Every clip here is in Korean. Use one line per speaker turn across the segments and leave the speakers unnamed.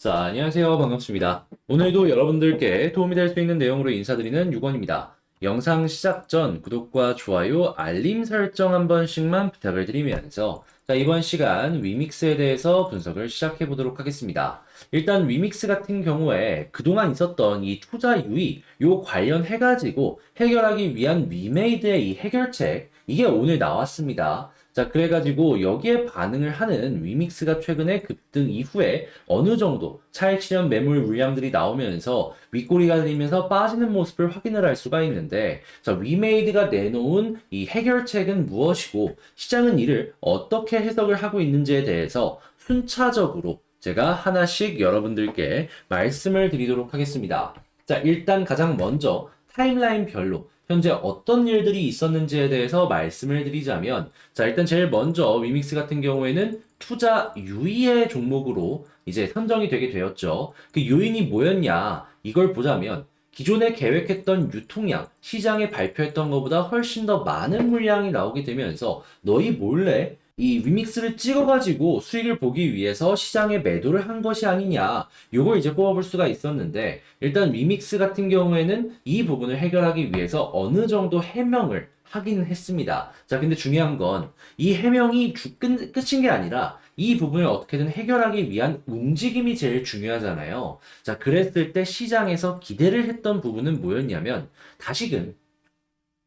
자, 안녕하세요. 반갑습니다. 오늘도 여러분들께 도움이 될 수 있는 내용으로 인사드리는 유건입니다. 영상 시작 전 구독과 좋아요, 알림 설정 한 번씩만 부탁을 드리면서 자, 이번 시간 위믹스에 대해서 분석을 시작해 보도록 하겠습니다. 일단 위믹스 같은 경우에 그동안 있었던 이 투자 유의 요 관련해 가지고 해결하기 위한 위메이드의 이 해결책 이게 오늘 나왔습니다. 자, 그래가지고 여기에 반응을 하는 위믹스가 최근에 급등 이후에 어느 정도 차익 실현 매물 물량들이 나오면서 윗꼬리가 들리면서 빠지는 모습을 확인을 할 수가 있는데, 자, 위메이드가 내놓은 이 해결책은 무엇이고, 시장은 이를 어떻게 해석을 하고 있는지에 대해서 순차적으로 제가 하나씩 여러분들께 말씀을 드리도록 하겠습니다. 자, 일단 가장 먼저 타임라인 별로 현재 어떤 일들이 있었는지에 대해서 말씀을 드리자면, 자, 일단 제일 먼저 위믹스 같은 경우에는 투자 유의의 종목으로 이제 선정이 되게 되었죠. 그 요인이 뭐였냐? 이걸 보자면, 기존에 계획했던 유통량, 시장에 발표했던 것보다 훨씬 더 많은 물량이 나오게 되면서 너희 몰래 이 위믹스를 찍어가지고 수익을 보기 위해서 시장에 매도를 한 것이 아니냐. 요걸 이제 뽑아볼 수가 있었는데, 일단 위믹스 같은 경우에는 이 부분을 해결하기 위해서 어느 정도 해명을 하기는 했습니다. 자, 근데 중요한 건 이 해명이 주, 끝, 끝인 게 아니라 이 부분을 어떻게든 해결하기 위한 움직임이 제일 중요하잖아요. 자, 그랬을 때 시장에서 기대를 했던 부분은 뭐였냐면 다시금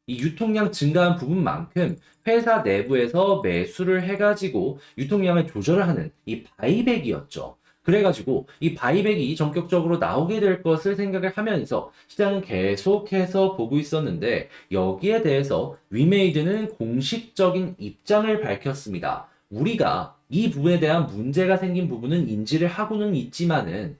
이 유통량 증가한 부분만큼 회사 내부에서 매수를 해가지고 유통량을 조절을 하는 이 바이백이었죠. 그래가지고 이 바이백이 전격적으로 나오게 될 것을 생각을 하면서 시장은 계속해서 보고 있었는데 여기에 대해서 위메이드는 공식적인 입장을 밝혔습니다. 우리가 이 부분에 대한 문제가 생긴 부분은 인지를 하고는 있지만은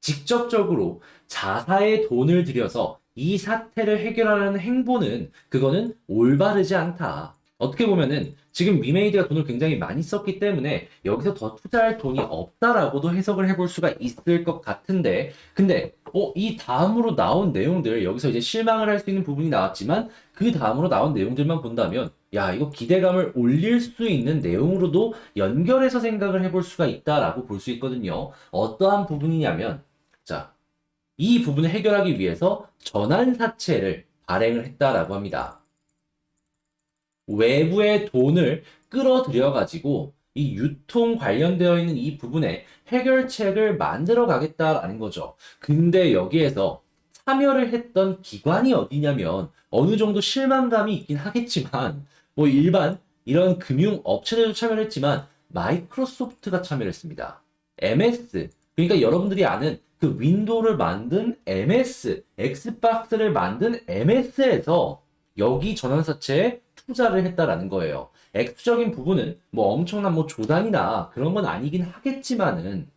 직접적으로 자사의 돈을 들여서 이 사태를 해결하려는 행보는 그거는 올바르지 않다. 어떻게 보면은 지금 위메이드가 돈을 굉장히 많이 썼기 때문에 여기서 더 투자할 돈이 없다라고도 해석을 해볼 수가 있을 것 같은데 근데 어, 이 다음으로 나온 내용들 여기서 이제 실망을 할 수 있는 부분이 나왔지만 그 다음으로 나온 내용들만 본다면 야 이거 기대감을 올릴 수 있는 내용으로도 연결해서 생각을 해볼 수가 있다라고 볼 수 있거든요. 어떠한 부분이냐면 자 이 부분을 해결하기 위해서 전환 사채를 발행을 했다라고 합니다. 외부의 돈을 끌어들여 가지고 이 유통 관련되어 있는 이 부분에 해결책을 만들어 가겠다라는 거죠. 근데 여기에서 참여를 했던 기관이 어디냐면 어느 정도 실망감이 있긴 하겠지만 뭐 일반 이런 금융 업체들도 참여를 했지만 마이크로소프트가 참여를 했습니다. MS 그러니까 여러분들이 아는 그 윈도우를 만든 MS, 엑스박스를 만든 MS에서 여기 전환사채에 투자를 했다라는 거예요. 액수적인 부분은 뭐 엄청난 뭐 조단이나 그런 건 아니긴 하겠지만은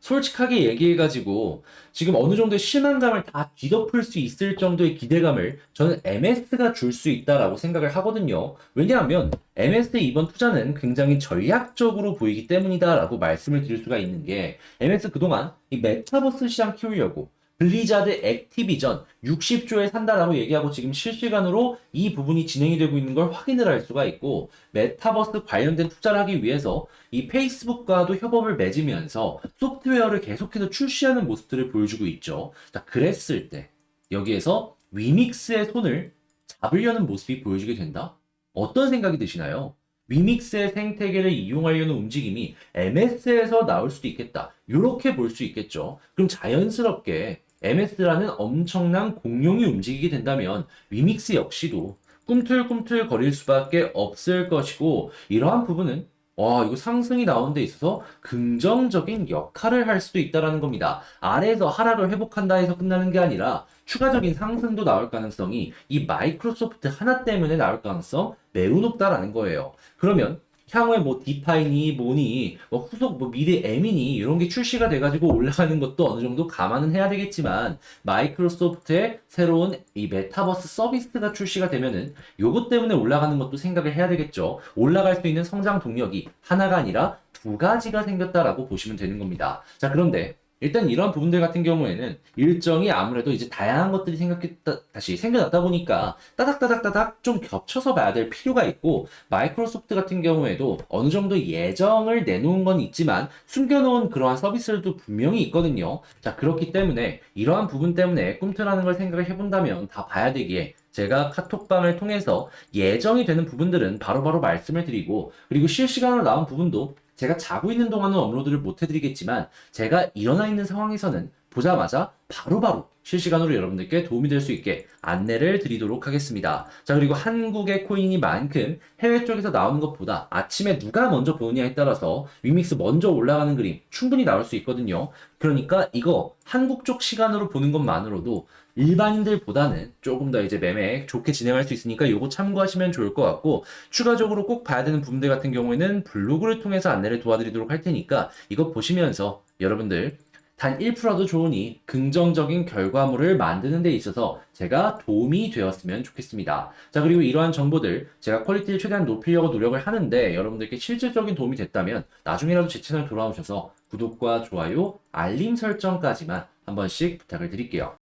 솔직하게 얘기해가지고 지금 어느 정도의 실망감을 다 뒤덮을 수 있을 정도의 기대감을 저는 MS가 줄 수 있다라고 생각을 하거든요. 왜냐하면 MS의 이번 투자는 굉장히 전략적으로 보이기 때문이다라고 말씀을 드릴 수가 있는 게 MS 그동안 이 메타버스 시장 키우려고 블리자드 액티비전 60조에 산다라고 얘기하고 지금 실시간으로 이 부분이 진행이 되고 있는 걸 확인을 할 수가 있고 메타버스 관련된 투자를 하기 위해서 이 페이스북과도 협업을 맺으면서 소프트웨어를 계속해서 출시하는 모습들을 보여주고 있죠. 자, 그랬을 때 여기에서 위믹스의 손을 잡으려는 모습이 보여지게 된다? 어떤 생각이 드시나요? 위믹스의 생태계를 이용하려는 움직임이 MS에서 나올 수도 있겠다. 이렇게 볼 수 있겠죠. 그럼 자연스럽게 MS라는 엄청난 공룡이 움직이게 된다면 위믹스 역시도 꿈틀꿈틀 거릴 수밖에 없을 것이고 이러한 부분은 와 이거 상승이 나온 데 있어서 긍정적인 역할을 할 수도 있다라는 겁니다. 아래에서 하락을 회복한다 해서 끝나는 게 아니라 추가적인 상승도 나올 가능성이 이 마이크로소프트 하나 때문에 나올 가능성 매우 높다라는 거예요. 그러면 향후에 뭐 디파이니 뭐니 뭐 후속 뭐 미래 M이니 이런 게 출시가 돼가지고 올라가는 것도 어느 정도 감안은 해야 되겠지만 마이크로소프트의 새로운 이 메타버스 서비스가 출시가 되면은 요것 때문에 올라가는 것도 생각을 해야 되겠죠. 올라갈 수 있는 성장 동력이 하나가 아니라 두 가지가 생겼다라고 보시면 되는 겁니다. 자 그런데 일단 이런 부분들 같은 경우에는 일정이 아무래도 이제 다양한 것들이 생겼다, 다시 생겨났다 보니까 따닥따닥따닥 좀 겹쳐서 봐야 될 필요가 있고 마이크로소프트 같은 경우에도 어느 정도 예정을 내놓은 건 있지만 숨겨놓은 그러한 서비스들도 분명히 있거든요. 자, 그렇기 때문에 이러한 부분 때문에 꿈틀하는 걸 생각을 해본다면 다 봐야 되기에 제가 카톡방을 통해서 예정이 되는 부분들은 바로바로 말씀을 드리고 그리고 실시간으로 나온 부분도 제가 자고 있는 동안은 업로드를 못 해드리겠지만 제가 일어나 있는 상황에서는 보자마자 바로바로 실시간으로 여러분들께 도움이 될 수 있게 안내를 드리도록 하겠습니다. 자, 그리고 한국의 코인이만큼 해외 쪽에서 나오는 것보다 아침에 누가 먼저 보느냐에 따라서 윙믹스 먼저 올라가는 그림 충분히 나올 수 있거든요. 그러니까 이거 한국 쪽 시간으로 보는 것만으로도 일반인들보다는 조금 더 이제 매매 좋게 진행할 수 있으니까 이거 참고하시면 좋을 것 같고 추가적으로 꼭 봐야 되는 부분들 같은 경우에는 블로그를 통해서 안내를 도와드리도록 할 테니까 이거 보시면서 여러분들 단 1%도 좋으니 긍정적인 결과물을 만드는 데 있어서 제가 도움이 되었으면 좋겠습니다. 자, 그리고 이러한 정보들 제가 퀄리티를 최대한 높이려고 노력을 하는데 여러분들께 실질적인 도움이 됐다면 나중에라도 제 채널 돌아오셔서 구독과 좋아요, 알림 설정까지만 한 번씩 부탁을 드릴게요.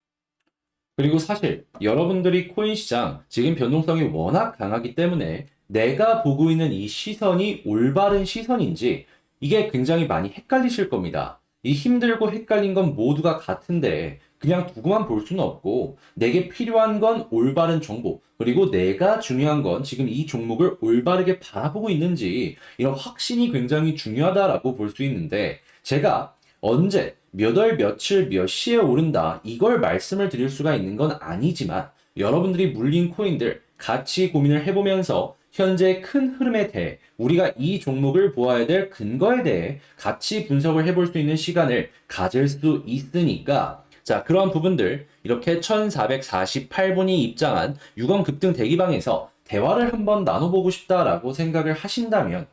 그리고 사실 여러분들이 코인 시장 지금 변동성이 워낙 강하기 때문에 내가 보고 있는 이 시선이 올바른 시선인지 이게 굉장히 많이 헷갈리실 겁니다. 이 힘들고 헷갈린 건 모두가 같은데 그냥 두고만 볼 수는 없고 내게 필요한 건 올바른 정보 그리고 내가 중요한 건 지금 이 종목을 올바르게 바라보고 있는지 이런 확신이 굉장히 중요하다라고 볼 수 있는데 제가 언제 몇 월 며칠 몇 시에 오른다 이걸 말씀을 드릴 수가 있는 건 아니지만 여러분들이 물린 코인들 같이 고민을 해보면서 현재 큰 흐름에 대해 우리가 이 종목을 보아야 될 근거에 대해 같이 분석을 해볼 수 있는 시간을 가질 수 있으니까. 자 그러한 부분들 이렇게 1448분이 입장한 6원 급등 대기방에서 대화를 한번 나눠보고 싶다라고 생각을 하신다면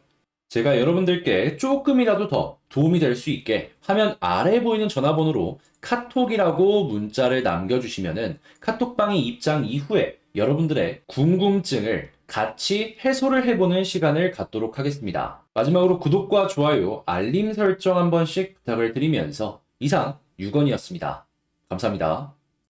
제가 여러분들께 조금이라도 더 도움이 될 수 있게 화면 아래에 보이는 전화번호로 카톡이라고 문자를 남겨주시면은 카톡방이 입장 이후에 여러분들의 궁금증을 같이 해소를 해보는 시간을 갖도록 하겠습니다. 마지막으로 구독과 좋아요, 알림 설정 한 번씩 부탁을 드리면서 이상 6원이었습니다. 감사합니다.